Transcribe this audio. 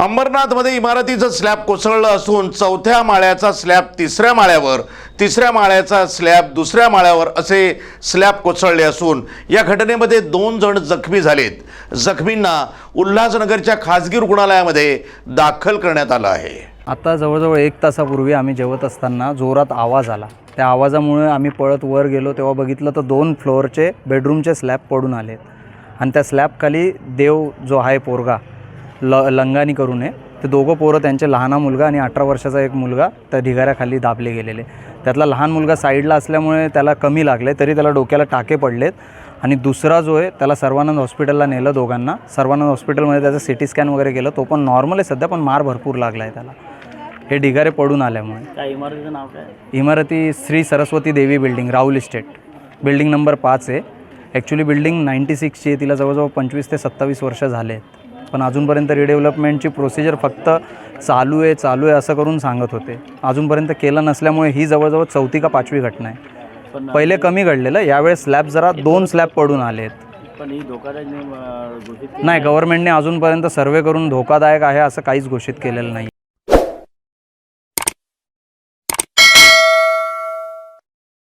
अंबरनाथमध्ये इमारतीचं स्लॅब कोसळलं असून चौथ्या माळ्याचा स्लॅब तिसऱ्या माळ्यावर तिसऱ्या माळ्याचा स्लॅब दुसऱ्या माळ्यावर असे स्लॅब कोसळले असून या घटनेमध्ये दोन जण जखमी झालेत. जखमींना उल्हासनगरच्या खाजगी रुग्णालयामध्ये दाखल करण्यात आलं आहे. आता जवळजवळ एक तासापूर्वी आम्ही जेवत असताना जोरात आवाज आला. त्या आवाजामुळे आम्ही पळत वर गेलो तेव्हा बघितलं तर दोन फ्लोअरचे बेडरूमचे स्लॅब पडून आलेत. आणि त्या स्लॅबखाली देव जो आहे पोरगा ल लंगानी करून आहे ते दोघं पोरं त्यांचे लहाना मुलगा आणि अठरा वर्षाचा एक मुलगा त्या ढिगाऱ्याखाली दाबले गेलेले. त्यातला लहान मुलगा साईडला असल्यामुळे त्याला कमी लागले तरी त्याला डोक्याला टाके पडलेत. आणि दुसरा जो आहे त्याला सर्वानंद हॉस्पिटलला नेलं दोघांना. सर्वानंद हॉस्पिटलमध्ये त्याचं सी टी स्कॅन वगैरे केलं. तो पण नॉर्मल आहे सध्या पण मार भरपूर लागला आहे त्याला. हे ढिगारे पडून आल्यामुळे. काय इमारतीचं नाव काय? इमारती Shri Saraswati Devi building Rahul Estate. Building number पाच आहे. ॲक्च्युली बिल्डिंग नाईंटी सिक्सची आहे. तिला जवळजवळ पंचवीस ते सत्तावीस वर्ष झाले आहेत पण अजूनपर्यंत रिडेव्हलपमेंटची प्रोसिजर फक्त चालू आहे चालू आहे असं करून सांगत होते. अजूनपर्यंत केलं नसल्यामुळे ही जवळजवळ चौथी का पाचवी घटना आहे. पहिले कमी घडलेलं यावेळेस स्लॅब जरा दोन स्लॅब पडून आले आहेत. ही नाही गव्हर्नमेंटने अजूनपर्यंत सर्वे करून धोकादायक आहे असं काहीच घोषित केलेलं नाही